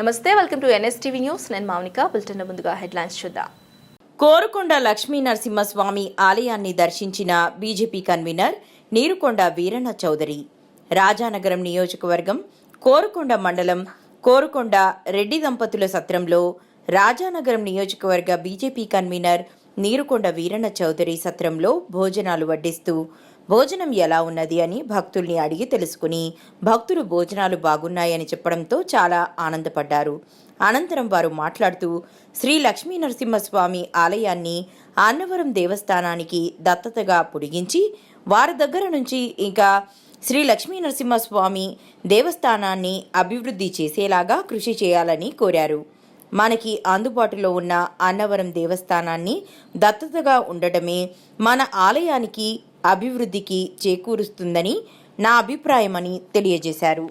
నమస్తే welcome to NSTV news. నేను Mounika bulletin ముందుగా హెడ్లైన్స్ చూద్దాం. కోరుకొండ లక్ష్మీ నరసింహస్వామి ఆలయాన్ని దర్శించిన బీజేపీ కన్వీనర్ నీరుకొండ వీరన్న చౌదరి. రాజానగరం నియోజకవర్గం కోరుకొండ మండలం కోరుకొండ రెడ్డి దంపతుల సత్రంలో రాజానగరం నియోజకవర్గ బీజేపీ కన్వీనర్ నీరుకొండ వీరన్న చౌదరి సత్రంలో భోజనాలు వడ్డిస్తూ భోజనం ఎలా ఉన్నది అని భక్తుల్ని అడిగి తెలుసుకుని భక్తులు భోజనాలు బాగున్నాయని చెప్పడంతో చాలా ఆనందపడ్డారు. అనంతరం వారు మాట్లాడుతూ శ్రీ లక్ష్మీ నరసింహస్వామి ఆలయాన్ని అన్నవరం దేవస్థానానికి దత్తతగా పొడిగించి వారి దగ్గర నుంచి ఇంకా శ్రీ లక్ష్మీ నరసింహస్వామి దేవస్థానాన్ని అభివృద్ధి చేసేలాగా కృషి చేయాలని కోరారు. మనకి అందుబాటులో ఉన్న అన్నవరం దేవస్థానాన్ని దత్తతగా ఉండటమే మన ఆలయానికి అభివృద్ధికి చేకూరుస్తుందని నా అభిప్రాయమని తెలియజేశారు.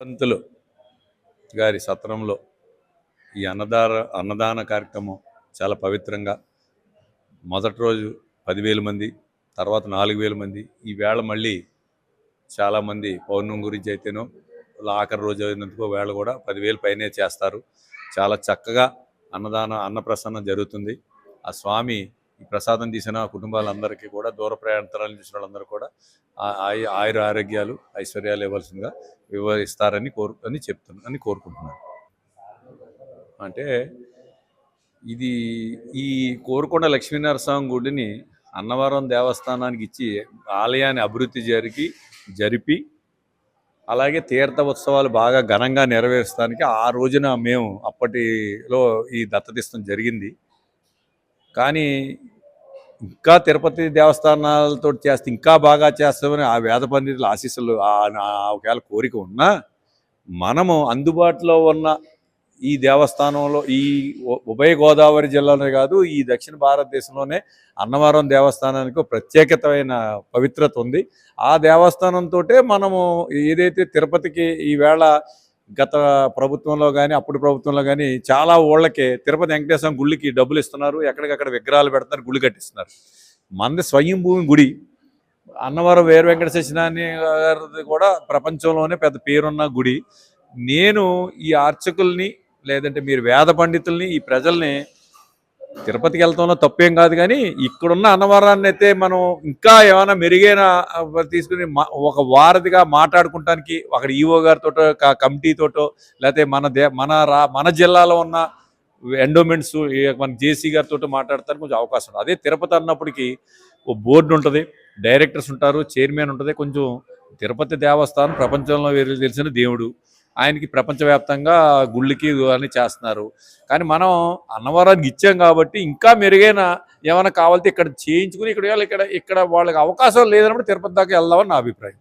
పంతులు గారి సత్రంలో ఈ అన్నదాన అన్నదాన కార్యక్రమం చాలా పవిత్రంగా మొదటి రోజు పదివేల మంది తర్వాత నాలుగు వేల మంది ఈ వేళ మళ్ళీ చాలామంది పౌర్ణం గురించి అయితేనో ఆఖరి రోజు అయినందుకు వేళ కూడా పదివేలు పైనే చేస్తారు. చాలా చక్కగా అన్నదాన అన్నప్రసన్నం జరుగుతుంది. ఆ స్వామి ఈ ప్రసాదం తీసిన కుటుంబాలందరికీ కూడా దూర ప్రయాణాలను చూసిన వాళ్ళందరూ కూడా ఆయుర ఆరోగ్యాలు ఐశ్వర్యాలు ఇవ్వాల్సిందిగా వివరిస్తారని కోరు అని చెప్తున్నా అని కోరుకుంటున్నాను. అంటే ఇది ఈ కోరుకొండ లక్ష్మీనరస్వామి గుడిని అన్నవరం దేవస్థానానికి ఇచ్చి ఆలయాన్ని అభివృద్ధి జరిగి జరిపి అలాగే తీర్థ ఉత్సవాలు బాగా ఘనంగా నెరవేర్చడానికి ఆ రోజున మేము అప్పటిలో ఈ దత్తదీస్తం జరిగింది. కానీ ఇంకా తిరుపతి దేవస్థానాలతో చేస్తే ఇంకా బాగా చేస్తామని ఆ వేద పండితుల ఆశీస్సులు ఒకవేళ కోరిక ఉన్నా మనము అందుబాటులో ఉన్న ఈ దేవస్థానంలో ఈ ఉభయ గోదావరి జిల్లాలోనే కాదు ఈ దక్షిణ భారతదేశంలోనే అన్నవరం దేవస్థానానికి ప్రత్యేకతమైన పవిత్రత ఉంది. ఆ దేవస్థానంతో మనము ఏదైతే తిరుపతికి ఈవేళ గత ప్రభుత్వంలో కానీ అప్పుడు ప్రభుత్వంలో కానీ చాలా ఊళ్ళకి తిరుపతి వెంకటేశ్వర గుళ్ళకి డబ్బులు ఇస్తున్నారు ఎక్కడికక్కడ విగ్రహాలు పెడుతున్నారు గుళ్ళు కట్టిస్తున్నారు. మంది స్వయం భూమి గుడి అన్నవరం వేరు వెంకట సత్యనారాయణ గారిది కూడా ప్రపంచంలోనే పెద్ద పేరున్న గుడి. నేను ఈ అర్చకుల్ని లేదంటే మీరు వేద పండితుల్ని ఈ ప్రజల్ని తిరుపతికి వెళ్తాంలో తప్పేం కాదు కానీ ఇక్కడున్న అన్నవరాన్ని అయితే మనం ఇంకా ఏమైనా మెరుగైన తీసుకుని ఒక వారధిగా మాట్లాడుకుంటానికి అక్కడ ఈవో గారితో కమిటీతోటో లేకపోతే మన దే మన రా మన జిల్లాలో ఉన్న ఎండోమెంట్స్ మన జేసీ గారితో మాట్లాడటానికి కొంచెం అవకాశం ఉంది. అదే తిరుపతి అన్నప్పటికీ ఓ బోర్డు ఉంటుంది డైరెక్టర్స్ ఉంటారు చైర్మన్ ఉంటుంది కొంచెం తిరుపతి దేవస్థానం ప్రపంచంలో వేరే తెలిసిన దేవుడు. ఆయనకి ప్రపంచవ్యాప్తంగా గుళ్ళకి అని చేస్తున్నారు. కానీ మనం అన్నవరానికి ఇచ్చాం కాబట్టి ఇంకా మెరుగైన ఏమైనా కావాలంటే ఇక్కడ చేయించుకుని ఇక్కడ ఇక్కడ ఇక్కడ వాళ్ళకి అవకాశం లేదన్నప్పుడు తిరుపతి దాకా వెళ్దామని నా అభిప్రాయం.